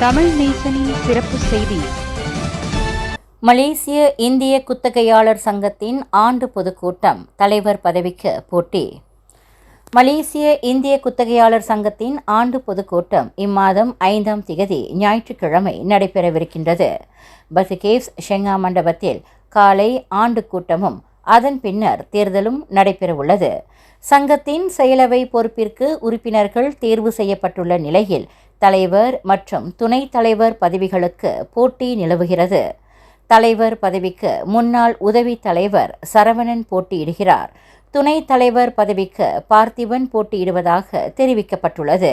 தமிழ் நேசனின் சிறப்பு செய்தி. மலேசிய இந்திய குத்தகையாளர் சங்கத்தின் ஆண்டு பொதுக்கூட்டம் தலைவர் பதவிக்கு போட்டி. மலேசிய இந்திய குத்தகையாளர் சங்கத்தின் ஆண்டு பொதுக்கூட்டம் இம்மாதம் ஐந்தாம் திகதி ஞாயிற்றுக்கிழமை நடைபெறவிருக்கின்றது. பசிகேவ்ஸ் ஷெங்கா மண்டபத்தில் காலை ஆண்டு கூட்டமும் அதன் பின்னர் தேர்தலும் நடைபெறவுள்ளது. சங்கத்தின் செயலவை பொறுப்பிற்கு உறுப்பினர்கள் தேர்வு செய்யப்பட்டுள்ள நிலையில் தலைவர் மற்றும் துணைத் தலைவர் பதவிகளுக்கு போட்டி நிலவுகிறது. தலைவர் பதவிக்கு முன்னாள் உதவி தலைவர் சரவணன் போட்டியிடுகிறார். துணைத் தலைவர் பதவிக்கு பார்த்திபன் போட்டியிடுவதாக தெரிவிக்கப்பட்டுள்ளது.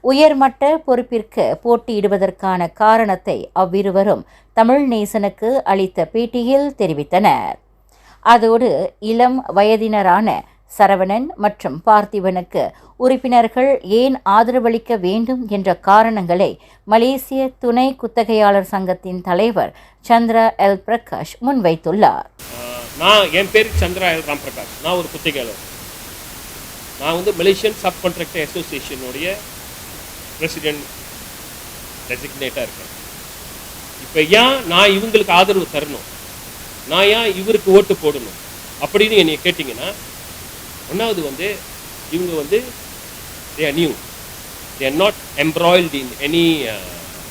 உயர்மட்ட பொறுப்பிற்கு போட்டியிடுவதற்கான காரணத்தை அவ்விருவரும் தமிழ் நேசனுக்கு அளித்த பேட்டியில் தெரிவித்தனர். அதோடு இளம் வயதினரான சரவணன் மற்றும் பார்த்திபனுக்கு உறுப்பினர்கள் ஏன் ஆதரவளிக்க வேண்டும் என்ற காரணங்களை மலேசிய துணை குத்தகையாளர் சங்கத்தின் தலைவர் சந்திரா எல் பிரகாஷ் முன்வைத்துள்ளார். நான் என் பேர் சந்திரா எல் ராம் பிரகாஷ் நான் ஒரு குத்தகையாளர். நான் வந்து மலேசியன் சப் கான்ட்ராக்டர் அசோசியேஷனுடைய பிரசிடென்ட் டெசிக்னேட்டாக இருக்கேன். இப்போ ஏன் நான் இவங்களுக்கு ஆதரவு தரணும்? நான் ஏன் இவருக்கு ஓட்டு போடணும்? அப்படின்னு என்னை கேட்டிங்கன்னா ஒன்றாவது வந்து இவங்க வந்து they are new they are not embroiled in any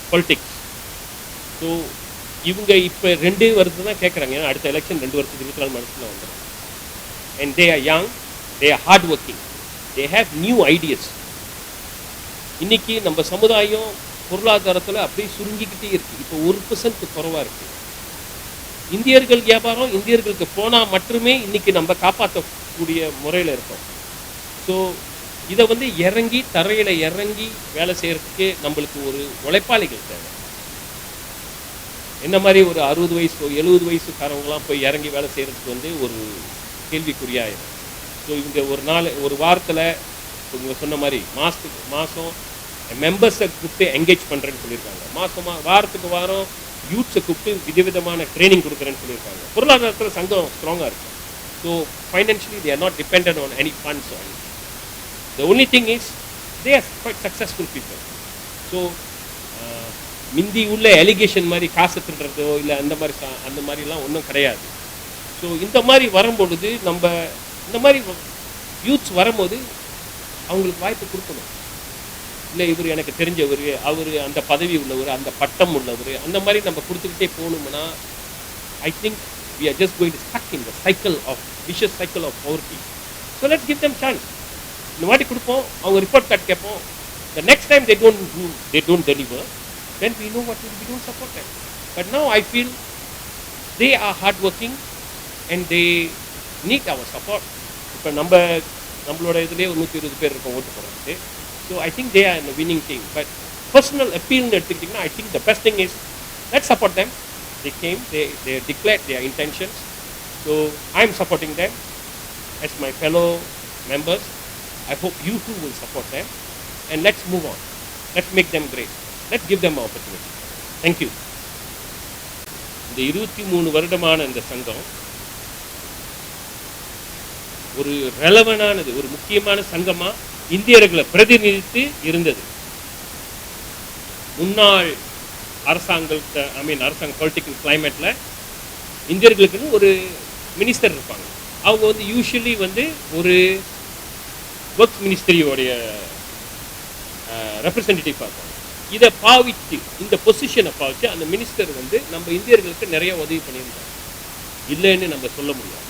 politics so இவங்க இப்போ ரெண்டு வருஷம் தான் கேட்குறாங்க ஏன்னா அடுத்த எலெக்ஷன் ரெண்டு வருஷத்துக்கு இருபத்தி நாலு மனசில் வந்துடும் and they are young they are hard working they have new ideas இன்றைக்கி நம்ம சமுதாயம் பொருளாதாரத்தில் அப்படியே சுருங்கிக்கிட்டே இருக்குது இப்போ ஒரு பர்சன்ட் குறைவாக இருக்குது இந்தியர்கள் வியாபாரம் இந்தியர்களுக்கு போனால் மட்டுமே இன்னைக்கு நம்ம காப்பாற்றக்கூடிய முறையில் இருக்கோம். ஸோ இதை வந்து இறங்கி தரையில் இறங்கி வேலை செய்கிறதுக்கு நம்மளுக்கு ஒரு உழைப்பாளிகள் தேவை. என்ன மாதிரி ஒரு அறுபது வயசு எழுபது வயசுக்காரவங்களாம் போய் இறங்கி வேலை செய்கிறதுக்கு வந்து ஒரு கேள்விக்குறியாயிடும் ஸோ இவங்க ஒரு நாள் ஒரு வாரத்தில் இவங்க சொன்ன மாதிரி மாதத்துக்கு மாதம் மெம்பர்ஸை கூப்பிட்டு என்கேஜ் பண்ணுறேன்னு சொல்லியிருக்காங்க. மாதமாக வாரத்துக்கு வாரம் யூத்ஸை கூப்பிட்டு விதவிதமான ட்ரைனிங் கொடுக்குறேன்னு சொல்லியிருக்காங்க. பொருளாதாரத்தில் சங்கம் ஸ்ட்ராங்காக இருக்கும் so financially they are not depend on any funds on the only thing is they are quite successful people so மிந்தி உள்ள எலிகேஷன் மாதிரி காசு திருடுறதோ இல்லை அந்த மாதிரி சா- அந்த மாதிரிலாம் ஒன்றும் கிடையாது. ஸோ இந்த மாதிரி வரும்பொழுது நம்ம இந்த மாதிரி யூத்ஸ் வரும்போது அவங்களுக்கு வாய்ப்பு கொடுக்கணும். இல்லை இவர் எனக்கு தெரிஞ்சவர் அவர் அந்த பதவி உள்ளவர் அந்த பட்டம் உள்ளவர் அந்த மாதிரி நம்ம கொடுத்துக்கிட்டே போகணும்னா I think we are just going stuck in the cycle of vicious cycle of poverty so let give them chance இந்த மாதிரி கொடுப்போம் அவங்க ரிப்போர்ட் கார்டு கேட்போம். The next time they don't do they don't deliver then we know what we don't support them but no I feel they are hard working and they need our support இப்போ நம்ம நம்மளோட இதுலேயே ஒரு நூற்றி இருபது பேர் இருக்கோம் ஓட்டு போடுறதுக்கு. so I think they are இந்த வின்னிங் டீம் பட் பர்சனல் அப்பீல்னு எடுத்துக்கிட்டிங்கன்னா I think the best thing is let support them they came they they declared their intentions so i'm supporting them as my fellow members i hope you too will support them and let's move on let's make them great let's give them an opportunity thank you இந்த இருபத்தி மூணு வருடமான இந்த சங்கம் ஒரு ரெலவனானது ஒரு முக்கியமான சங்கமா இந்தியர்களை பிரதிநிதித்து இருந்தது. முன்னாள் அரசாங்கத்தை ஐ மீன் அரசாங்க பொலிட்டிக்கல் கிளைமேட்டில் இந்தியர்களுக்குன்னு ஒரு மினிஸ்டர் இருப்பாங்க. அவங்க வந்து யூஸ்வலி வந்து ஒரு ஒர்க் மினிஸ்ட்ரியோடைய ரெப்ரசன்டேட்டிவ் பார்ப்பாங்க. இதை பாவித்து இந்த பொசிஷனை பாவித்து அந்த மினிஸ்டர் வந்து நம்ம இந்தியர்களுக்கு நிறைய உதவி பண்ணியிருந்தாங்க இல்லைன்னு நம்ம சொல்ல முடியாது.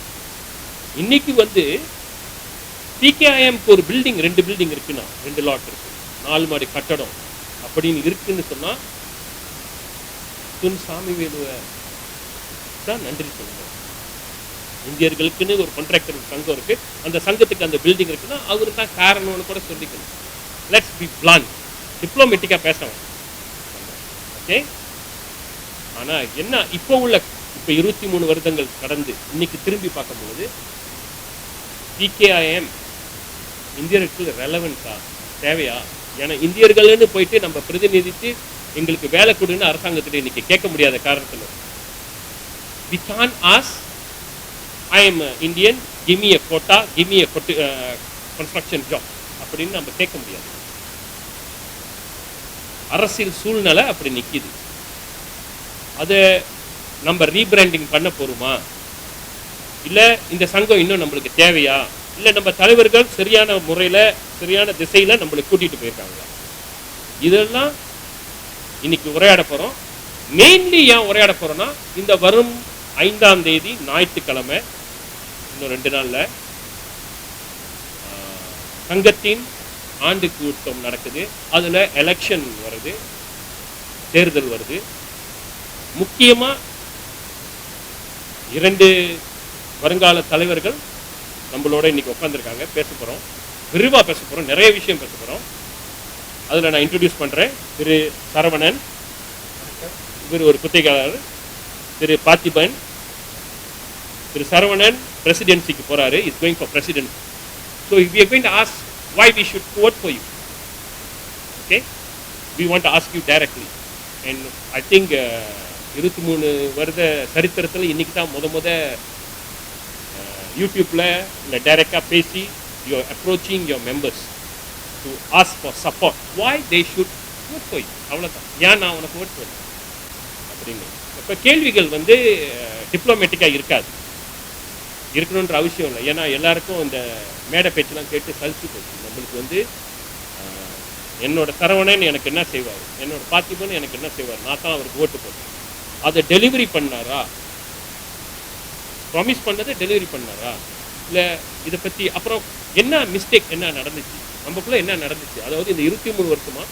இன்னைக்கு வந்து பிகேஐஎம்க்கு ஒரு பில்டிங் ரெண்டு பில்டிங் இருக்குன்னா ரெண்டு லாட் இருக்கு. நாலு மாடி கட்டடம். அப்படின்னு இருக்குன்னு சொன்னா துன் சாமி வேலுவை தான் நன்றி சொல்லணும். இந்தியர்களுக்குன்னு ஒரு கான்ட்ராக்டர் சங்கம் இருக்கு. அந்த சங்கத்துக்கு அந்த பில்டிங் இருக்குன்னா அவரு தான் காரணம்னு கூட சொல்லிக்கணும். லெட்ஸ் பி பிளான் டிப்ளமேட்டிக்காக பேசணும் ஓகே ஆனா என்ன இப்போ உள்ள இப்போ இருபத்தி மூணு வருடங்கள் கடந்து இன்னைக்கு திரும்பி பார்க்கும்போது பிகேஐஎம் இந்தியர்களுக்கு ரெலவென்ட்டா தேவையா? ஏன்னா இந்தியர்கள்னு போயிட்டு நம்ம பிரதிநிதித்து எங்களுக்கு வேலை கொடுன்னு அரசாங்கத்திட்ட இன்னைக்கு கேட்க முடியாத காரணத்தில் we can ask I am Indian give me a quota give me a construction job அப்படின்னு நம்ம கேட்க முடியாது. அரசியல் சூழ்நிலை அப்படி நிற்கிது அதை நம்ம ரீபிராண்டிங் பண்ண போறோமா? இல்ல இந்த சங்கம் இன்னும் நம்மளுக்கு தேவையா? இல்ல நம்ம தலைவர்கள் சரியான முறையில சரியான திசையில நம்மளை கூட்டிட்டு போயிருக்காங்க. இதெல்லாம் இன்னைக்கு உரையாட போறோம். மெயின்லி ஏன் உரையாட போறோம்னா இந்த வரும் ஐந்தாம் தேதி ஞாயிற்றுக்கிழமை இன்னும் ரெண்டு நாள்ல சங்கத்தின் ஆண்டு கூட்டம் நடக்குது. அதுல எலெக்ஷன் வருது. தேர்தல் வருது. முக்கியமா இரண்டு வருங்கால தலைவர்கள் நம்மளோட இன்னைக்கு உட்காந்துருக்காங்க பேச போறோம். விரிவாக பேச போறோம் நிறைய விஷயம் பேச போறோம். அதுல நான் இன்ட்ரடியூஸ் பண்றேன். திரு சரவணன் இவர் ஒரு குத்தகையாளர். திரு பார்த்திபன் திரு சரவணன் பிரசிடென்சிக்கு போறாரு. Is going for president so we are going to ask why we should vote for you okay we want ask you directly and I think இருபத்தி மூணு வருட சரித்திரத்தில் இன்னைக்கு தான் முத முத யூடியூப்பில் இல்லை டைரெக்டாக பேசி you approaching your members to ask for support why they should vote போய் அவ்வளோதான் ஏன் நான் உனக்கு ஓட் பண்ணுறேன் அப்படின்னு. இப்போ கேள்விகள் வந்து டிப்ளமேட்டிக்காக இருக்காது. இருக்கணுன்ற அவசியம் இல்லை. ஏன்னா எல்லாருக்கும் இந்த மேடை பேச்செலாம் கேட்டு சலிச்சு போச்சு. நம்மளுக்கு வந்து என்னோட சரவணன் எனக்கு என்ன செய்வார்? என்னோட பார்த்திபன் எனக்கு என்ன செய்வார்? நான் தான் அவருக்கு ஓட்டு போட்டேன். அதை டெலிவரி பண்ணாரா? ப்ராமிஸ் பண்ணதை டெலிவரி பண்ணாரா? இல்லை இதை பற்றி அப்புறம் என்ன மிஸ்டேக் என்ன நடந்துச்சு? நமக்குள்ளே என்ன நடந்துச்சு? அதாவது இந்த இருபத்தி மூணு வருஷமாக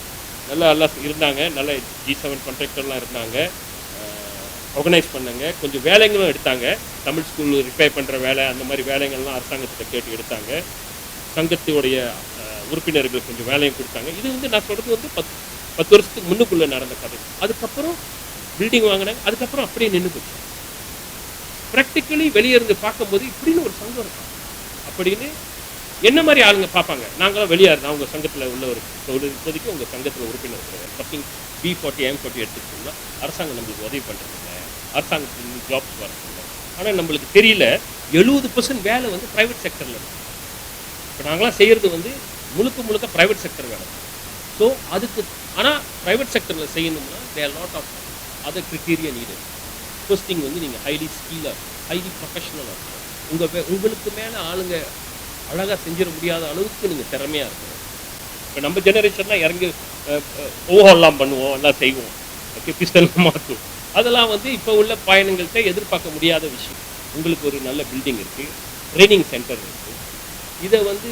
நல்லா நல்லா இருந்தாங்க. நல்ல ஜி செவன் கான்ட்ராக்டர்லாம் இருந்தாங்க. ஆர்கனைஸ் பண்ணாங்க. கொஞ்சம் வேலைங்களும் எடுத்தாங்க. தமிழ் ஸ்கூல் ரிப்பேர் பண்ணுற வேலை அந்த மாதிரி வேலைகள்லாம் அரசாங்கத்திட்ட கேட்டு எடுத்தாங்க. சங்கத்தினுடைய உறுப்பினர்களுக்கு உறுப்பினர்கள் கொஞ்சம் வேலையும் கொடுத்தாங்க. இது வந்து நான் சொல்கிறது வந்து பத்து பத்து வருஷத்துக்கு முன்னுக்குள்ளே நடந்த கதை. அதுக்கப்புறம் பில்டிங் வாங்கினாங்க. அதுக்கப்புறம் அப்படியே நின்று போச்சு ப்ராக்டிக்கலி வெளியே இருந்து பார்க்கும்போது இப்படின்னு ஒரு சங்கம் இருக்கும். அப்படின்னு என்ன மாதிரி ஆளுங்க பார்ப்பாங்க? நாங்களாம் வெளியே இருந்தால் உங்கள் சங்கத்தில் உள்ள ஒரு இப்போதைக்கு உங்கள் சங்கத்தில் உறுப்பினர் இருக்கிறாங்க something P forty M forty எடுத்துக்கிட்டோம்னா அரசாங்கம் நம்மளுக்கு உதவி பண்ணுறதில்ல அரசாங்கத்துக்கு ஜாப்ஸ் வரதில்ல. ஆனால் நம்மளுக்கு தெரியல எழுபது பர்சன்ட் வேலை வந்து ப்ரைவேட் செக்டரில் இருக்கு. இப்போ நாங்களாம் செய்கிறது வந்து முழுக்க முழுக்க ப்ரைவேட் செக்டர் வேலை. ஸோ அதுக்கு ஆனால் ப்ரைவேட் செக்டரில் செய்யணும்னா there lot of other criteria need posting வந்து நீங்கள் ஹைலி ஸ்கில்லாக ஹைலி ப்ரொஃபஷனலாக இருக்கணும். உங்கள் உங்களுக்கு மேலே ஆளுங்க அழகாக செஞ்சிட முடியாத அளவுக்கு நீங்கள் திறமையாக இருக்கணும். இப்போ நம்ம ஜெனரேஷன்லாம் இறங்கி ஓவர்லாம் பண்ணுவோம் எல்லாம் செய்வோம். ஓகே பிஸ்டல் மாற்றுவோம் அதெல்லாம் வந்து இப்போ உள்ள பயணங்கள்கிட்ட எதிர்பார்க்க முடியாத விஷயம். உங்களுக்கு ஒரு நல்ல பில்டிங் இருக்குது ட்ரைனிங் சென்டர் இருக்குது இதை வந்து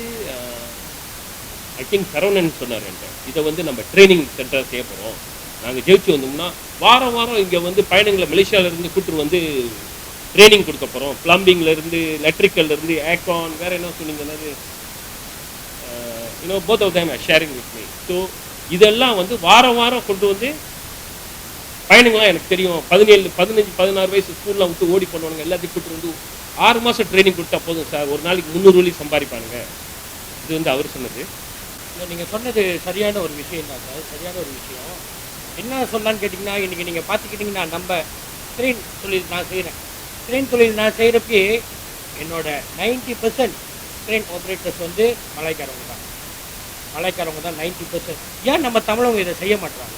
ஐ திங்க் சரவணன் சொன்னார் என்கிட்ட. இதை வந்து நம்ம ட்ரைனிங் சென்டர் செய்ய போகிறோம் நாங்கள் ஜெயிச்சு வந்தோம்னா வாரம் வாரம் இங்கே வந்து பயணங்களை மலேசியாவிலேருந்து கூப்பிட்டு கூட்டு வந்து ட்ரைனிங் கொடுக்க போகிறோம் ப்ளம்பிங்லேருந்து எலக்ட்ரிக்கல்லேருந்து ஏக்கான் வேறு என்ன சொன்னீங்கன்னா you know both of them sharing with me so இதெல்லாம் வந்து வாரம் வாரம் கொண்டு வந்து பயணங்கள்லாம் எனக்கு தெரியும். பதினேழு பதினஞ்சு பதினாறு வயசு ஸ்கூலில் விட்டு ஓடி பண்ணுவாங்க எல்லாத்தையும் கூட்டு வந்து ஆறு மாதம் ட்ரைனிங் கொடுத்தா போதும் சார். ஒரு நாளைக்கு முந்நூறு வழி சம்பாதிப்பானுங்க. இது வந்து அவர் சொன்னது. நீங்கள் சொன்னது சரியான ஒரு விஷயம் தான் சார். சரியான ஒரு விஷயம். என்ன சொல்லான்னு கேட்டிங்கன்னா இன்றைக்கி நீங்கள் பார்த்துக்கிட்டிங்கன்னா நம்ம ஸ்க்ரீன் தொழில் நான் செய்கிறேன் ஸ்க்ரீன் தொழில் நான் செய்கிறப்பே என்னோட நைன்ட்டி பர்சன்ட் ஸ்க்ரீன் ஆப்ரேட்டர்ஸ் வந்து மலைக்காரவங்க தான். மலைக்காரவங்க தான் நைன்ட்டி பர்சன்ட் ஏன் நம்ம தமிழவங்க இதை செய்ய மாட்டாங்க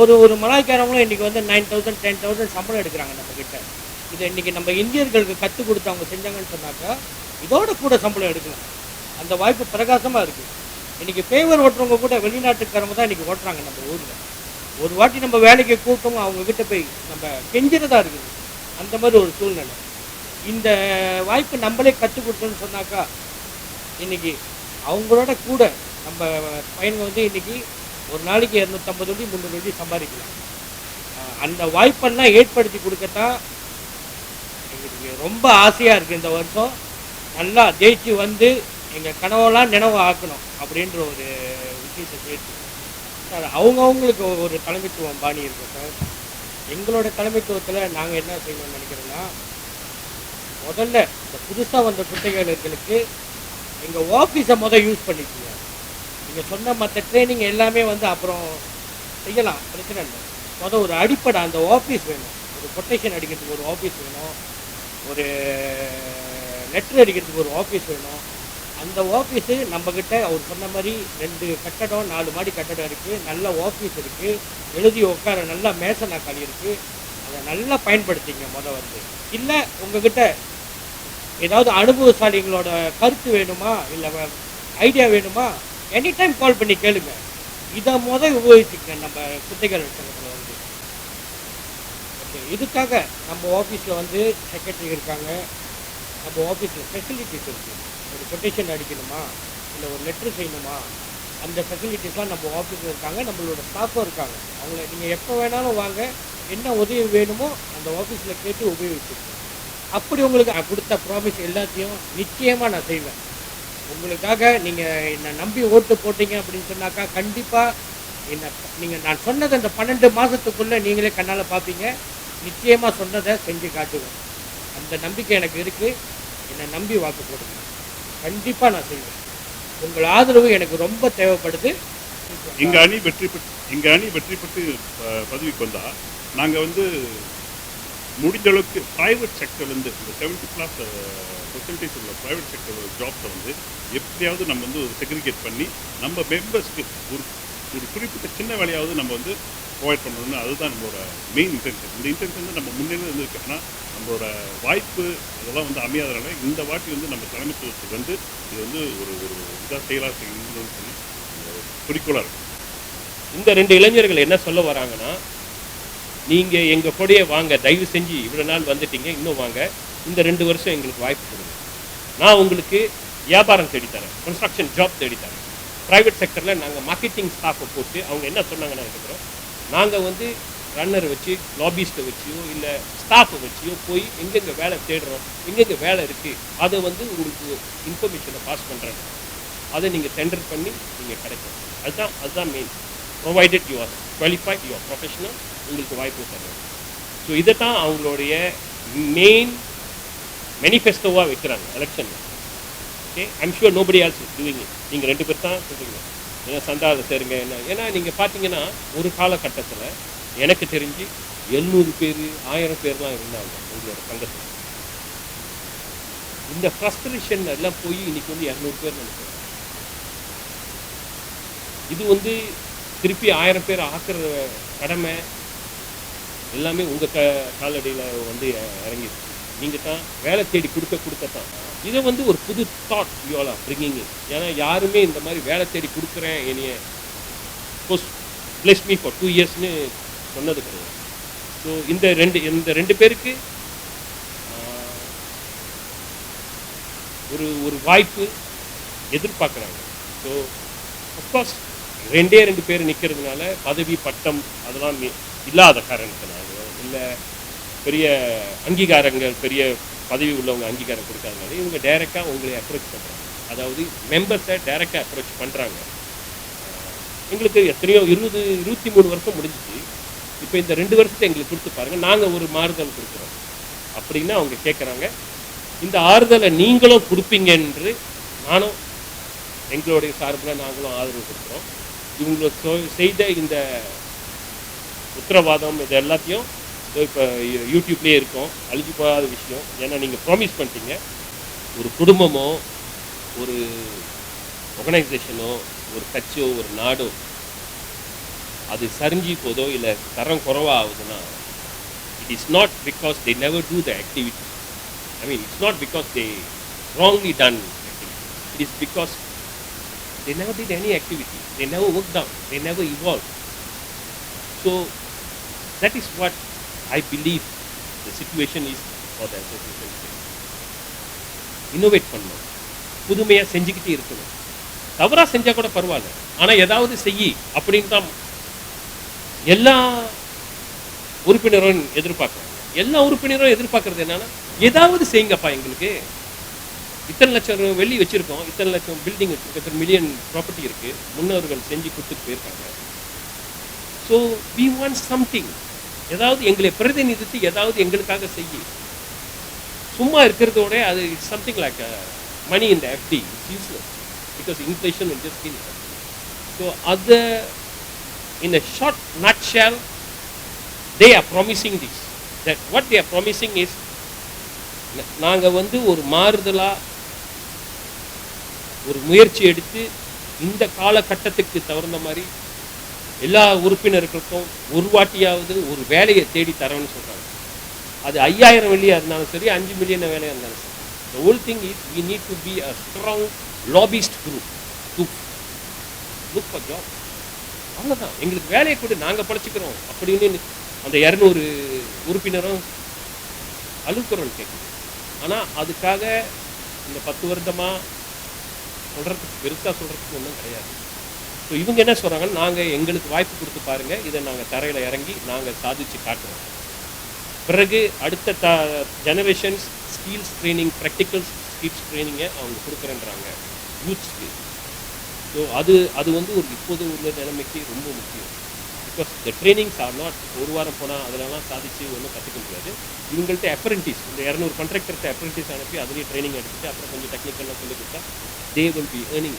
ஒரு ஒரு மலாய்க்காரவங்களும் இன்றைக்கி வந்து நைன் தௌசண்ட் டென் தௌசண்ட் சம்பளம் எடுக்கிறாங்க நம்மக்கிட்ட இதை இன்றைக்கி நம்ம இந்தியர்களுக்கு கற்றுக் கொடுத்து அவங்க செஞ்சாங்கன்னு சொன்னாக்கா இதோட கூட சம்பளம் எடுக்கலாம். அந்த வாய்ப்பு பிரகாசமாக இருக்குது இன்றைக்கி ஃபேவர் ஓட்டுறவங்க கூட வெளிநாட்டுக்காரங்க தான் இன்றைக்கி ஓட்டுறாங்க நம்ம ஊரில். ஒரு வாட்டி நம்ம வேலைக்கு கூட்டம் அவங்க கிட்ட போய் நம்ம கெஞ்சிறதா இருக்குது. அந்த மாதிரி ஒரு சூழ்நிலை. இந்த வாய்ப்பு நம்மளே கற்றுக் கொடுத்தோம்னு சொன்னாக்கா இன்னைக்கு அவங்களோட கூட நம்ம பையனுங்க வந்து இன்னைக்கு ஒரு நாளைக்கு இரநூத்தம்பது வண்டி முந்நூறு வண்டி சம்பாதிக்கலாம். அந்த வாய்ப்பெல்லாம் ஏற்படுத்தி கொடுக்கத்தான் எங்களுக்கு ரொம்ப ஆசையாக இருக்குது இந்த வருஷம். நல்லா ஜெயிச்சு வந்து எங்கள் கனவெல்லாம் நினைவு ஆக்கணும் அப்படின்ற ஒரு விஷயத்தை சேர்த்து. சார் அவங்கவுங்களுக்கு ஒரு தலைமைத்துவம் பாணி இருக்கும் சார். எங்களோட தலைமைத்துவத்தில் நாங்கள் என்ன செய்யணும்னு நினைக்கிறோன்னா முதல்ல இந்த புதுசாக வந்த குத்தகையாளர்களுக்கு எங்கள் ஆஃபீஸை முதல் யூஸ் பண்ணிக்கோங்க. நீங்கள் சொன்ன மற்ற ட்ரைனிங் எல்லாமே வந்து அப்புறம் செய்யலாம் பிரச்சனை இல்லை. முதல் ஒரு அடிப்படை அந்த ஆஃபீஸ் வேணும். ஒரு கொட்டேஷன் அடிக்கிறதுக்கு ஒரு ஆஃபீஸ் வேணும். ஒரு லெட்டர் அடிக்கிறதுக்கு ஒரு ஆஃபீஸ் வேணும். அந்த ஆஃபீஸு நம்மக்கிட்ட அவர் சொன்ன மாதிரி ரெண்டு கட்டடம் நாலு மாடி கட்டடம் இருக்குது நல்ல ஆஃபீஸ் இருக்குது எழுதி உட்கார நல்ல மேச நாக்காளி இருக்குது அதை நல்லா பயன்படுத்திங்க முதல் வந்து. இல்லை உங்ககிட்ட ஏதாவது அனுபவசாலிகளோட கருத்து வேணுமா? இல்லை ஐடியா வேணுமா? எனி டைம் கால் பண்ணி கேளுங்க. இதை முதல் உபயோகிச்சுக்க நம்ம குத்தைகள் சங்கத்தில் வந்து. ஓகே இதுக்காக நம்ம ஆஃபீஸில் வந்து செக்ரட்டரி இருக்காங்க. நம்ம ஆஃபீஸில் ஃபெசிலிட்டிஸ் இருக்குது ஒரு கொட்டேஷன் அடிக்கணுமா? இல்லை ஒரு லெட்ரு செய்யணுமா? அந்த ஃபெசிலிட்டிஸ்லாம் நம்ம ஆஃபீஸில் இருக்காங்க நம்மளோட ஸ்டாஃபும் இருக்காங்க. அவங்கள நீங்கள் எப்போ வேணாலும் வாங்க என்ன உதவி வேணுமோ அந்த ஆஃபீஸில் கேட்டு உபயோகிச்சுக்கோங்க. அப்படி உங்களுக்கு நான் கொடுத்த ப்ராமிஸ் எல்லாத்தையும் நிச்சயமாக நான் செய்வேன். உங்களுக்காக நீங்கள் என்னை நம்பி ஓட்டு போட்டீங்க அப்படின்னு சொன்னாக்கா கண்டிப்பாக என்ன நீங்கள் நான் சொன்னது அந்த பன்னெண்டு மாதத்துக்குள்ளே நீங்களே கண்ணால் பார்ப்பீங்க நிச்சயமாக சொன்னதை செஞ்சு காட்டுவேன். அந்த நம்பிக்கை எனக்கு இருக்குது என்னை நம்பி வாக்கு போடுங்க. கண்டிப்பாக நான் செய்வேன். உங்கள் ஆதரவு எனக்கு ரொம்ப தேவைப்படுது. எங்க அணி வெற்றி பெற்று எங்க அணி வெற்றி பெற்று பதவிக்கு வந்தா நாங்க வந்து முடிஞ்ச அளவுக்கு ப்ரைவேட் செக்டர்லேருந்து இந்த செவன்டி ப்ளஸ் பெர்சன்டேஜ் உள்ள ப்ரைவேட் செக்டர் ஜாப்ஸை வந்து எப்படியாவது நம்ம வந்து செக்ரிகேட் பண்ணி நம்ம மெம்பர்ஸ்க்கு ஒரு ஒரு குறிப்பிட்ட சின்ன வேலையாவது நம்ம வந்து ப்ரொவைட் பண்ணணும்னு அதுதான் நம்மளோட மெயின் இன்டென்ஷன் இந்த இன்டென்ஷன் வந்து நம்ம முன்னே இருந்திருக்கு. ஆனால் நம்மளோட வாய்ப்பு அதெல்லாம் வந்து அமையாதனால இந்த வாட்டி வந்து நம்ம தலைமைத்துவத்துக்கு வந்து இது வந்து ஒரு ஒரு இதாக செயலாக செய்யணும்னு சொல்லி குறிக்கோளாக இருக்கும் இந்த ரெண்டு இளைஞர்கள் என்ன சொல்ல வராங்கன்னா நீங்க எங்க கொடையை வாங்க தயவு செஞ்சு இவ்வளவு நாள் வந்துட்டீங்க இன்னும் வாங்க. இந்த ரெண்டு வருஷம் எங்களுக்கு வாய்ப்பு கொடுங்க. நான் உங்களுக்கு வியாபாரம் தேடித்தரேன். கன்ஸ்ட்ரக்ஷன் ஜாப் தேடித்தரேன். ப்ரைவேட் செக்டரில் நாங்கள் மார்க்கெட்டிங் ஸ்டாஃபை போட்டு அவங்க என்ன சொன்னாங்கன்னா இருக்கிறோம் நாங்கள் வந்து ரன்னர் வச்சு லாபிஸ்ட்டை வச்சியோ இல்லை ஸ்டாஃபை வச்சியோ போய் எங்கெங்கே வேலை தேடுறோம் எங்கெங்கே வேலை இருக்குது அதை வந்து உங்களுக்கு இன்ஃபர்மேஷனை பாஸ் பண்ணுறாங்க அதை நீங்கள் டெண்டர் பண்ணி நீங்கள் கிடைக்கும். அதுதான் அதுதான் main provided you are qualified you're professional உங்களுக்கு வாய்ப்பு தரணும் ஸோ இதை தான் அவங்களுடைய மெயின் மேனிஃபெஸ்டோவாக வைக்கிறாங்க எலெக்ஷனில் okay I'm sure nobody else doing நீங்கள் ரெண்டு பேர் தான் சொல்கிறீங்க ஏன்னா சந்தாவில் சேருங்க என்ன? ஏன்னா நீங்கள் பார்த்தீங்கன்னா ஒரு காலகட்டத்தில் எனக்கு தெரிஞ்சு எழுநூறு பேர் ஆயிரம் பேர்லாம் இருந்தாங்க உங்களோட சங்கத்தில். இந்த ஃப்ரஸ்ட்ரேஷன் எல்லாம் போய் இன்னைக்கு வந்து இரநூறு பேர் நினைக்கிறேன். இது வந்து திருப்பி ஆயிரம் பேர் ஆக்குற கடமை எல்லாமே உங்கள் க காலடியில் வந்து இறங்கிடுச்சு நீங்கள் தான் வேலை தேடி கொடுக்க கொடுக்க தான் இதை வந்து ஒரு புது தாட் யூலா பிரிங்கிங் ஏன்னா யாருமே இந்த மாதிரி வேலை தேடி கொடுக்குறேன் என்னைய post place me for two இயர்ஸ்னு சொன்னது கிடையாது. ஸோ இந்த ரெண்டு இந்த ரெண்டு பேருக்கு ஒரு ஒரு வாய்ப்பு எதிர்பார்க்குறாங்க. ஸோ அஃப்கோர்ஸ் ரெண்டே ரெண்டு பேர் நிற்கிறதுனால பதவி பட்டம் அதெல்லாம் இல்லாத காரணத்தினால இல்லை பெரிய அங்கீகாரங்கள் பெரிய பதவி உள்ளவங்க அங்கீகாரம் கொடுக்காதனால இவங்க டைரெக்டாக உங்களை அப்ரோச் பண்ணுறாங்க அதாவது மெம்பர்ஸை டைரெக்டாக அப்ரோச் பண்ணுறாங்க எங்களுக்கு எத்தனையோ இருபது இருபத்தி மூணு வருஷம் முடிஞ்சிச்சு. இப்போ இந்த ரெண்டு வருஷத்தை எங்களுக்கு கொடுத்து பாருங்க. நாங்கள் ஒரு மாறுதல் கொடுக்குறோம். அப்படின்னு அவங்க கேட்குறாங்க இந்த ஆறுதலை நீங்களும் கொடுப்பீங்க என்று நானும் எங்களுடைய சார்பில் நாங்களும் ஆதரவு கொடுக்குறோம். இவங்க செய்த இந்த உத்தரவாதம் இது எல்லாத்தையும் இப்போ யூடியூப்லேயே இருக்கும். அழிஞ்சு போகாத விஷயம். ஏன்னா நீங்கள் ப்ராமிஸ் பண்ணிட்டீங்க. ஒரு குடும்பமோ ஒரு ஆர்கனைசேஷனோ ஒரு கட்சியோ ஒரு நாடோ அது சரிஞ்சு போதோ இல்லை தரம் குறைவாகுதுன்னா it is not because they never do the activity I mean it's not because they wrongly done activity it is because they never did any activity they never work down they never evolve so that is what i believe the situation is for the association innovate பண்ணணும். புதுமையாக செஞ்சுக்கிட்டே இருக்கணும். தவறாக செஞ்சால் கூட பரவாயில்ல. ஆனால் ஏதாவது செய்யி அப்படின்னு தான் எல்லா உறுப்பினரும் எதிர்பார்க்குறாங்க. எல்லா உறுப்பினரும் எதிர்பார்க்கறது என்னன்னா ஏதாவது செய்யுங்கப்பா எங்களுக்கு. இத்தனை லட்சம் வெள்ளி வச்சிருக்கோம். இத்தனை லட்சம் பில்டிங் வச்சுருக்கோம். இத்தனை மில்லியன் ப்ராப்பர்ட்டி இருக்கு. முன்னோர்கள் செஞ்சு கொடுத்துட்டு போயிருக்காங்க. ஸோ வி வாண்ட் சம்திங் ஏதாவது எங்களை பிரதிநிதித்து ஏதாவது எங்களுக்காக செய்யி. சும்மா இருக்கிறதோட அது இட்ஸ் சம்திங் லைக் மணி இந்த FD it's useless because inflation just in so அது in a short nutshell they are promising this that what they are promising is நாங்கள் வந்து ஒரு மாறுதலாக ஒரு முயற்சி எடுத்து இந்த காலகட்டத்துக்கு தகுந்த மாதிரி எல்லா உறுப்பினர்களுக்கும் ஒரு வாட்டியாவது ஒரு வேலையை தேடி தரவேன்னு சொல்கிறாங்க அது ஐயாயிரம் வெள்ளியாக இருந்தாலும் சரி அஞ்சு மில்லியன் வேலையாக இருந்தாலும் சரி. The whole thing is we need to be a strong lobbyist group to look for job அவ்வளோதான் எங்களுக்கு வேலையை கொடு நாங்கள் படைச்சிக்கிறோம். அப்படின்னு அந்த இரநூறு உறுப்பினரும் அழுக்குறோம் கேட்குது ஆனால் அதுக்காக இந்த பத்து வருடமாக சொல்கிறதுக்கு பெருசாக சொல்கிறதுக்கு ஒன்றும் கிடையாது. ஸோ இவங்க என்ன சொல்கிறாங்கன்னா நாங்கள் எங்களுக்கு வாய்ப்பு கொடுத்து பாருங்கள் இதை நாங்கள் தரையில் இறங்கி நாங்கள் சாதிச்சு காட்டுறோம். பிறகு அடுத்த the generations skills training practical skills ட்ரைனிங்கை அவங்க கொடுக்குறேன்றாங்க. யூத்ஸ்க்கு ஸோ அது அது வந்து ஒரு இப்போது உள்ள நிலைமைக்கு ரொம்ப முக்கியம். Because the trainings are not ஒரு வாரம் போனால் அதிலலாம் சாதிச்சு ஒன்றும் கற்றுக்க முடியாது. இவங்கள்ட்ட அப்ரெண்டிஸ் இந்த இரநூறு கான்ட்ராக்டர்கிட்ட அப்ரெண்டிஸ் அனுப்பி அதுலேயே ட்ரைனிங் எடுத்துட்டு அப்புறம் கொஞ்சம் டெக்னிக்கல்லாம் சொல்லி கொடுத்தா தே வில் பி ஏர்னிங்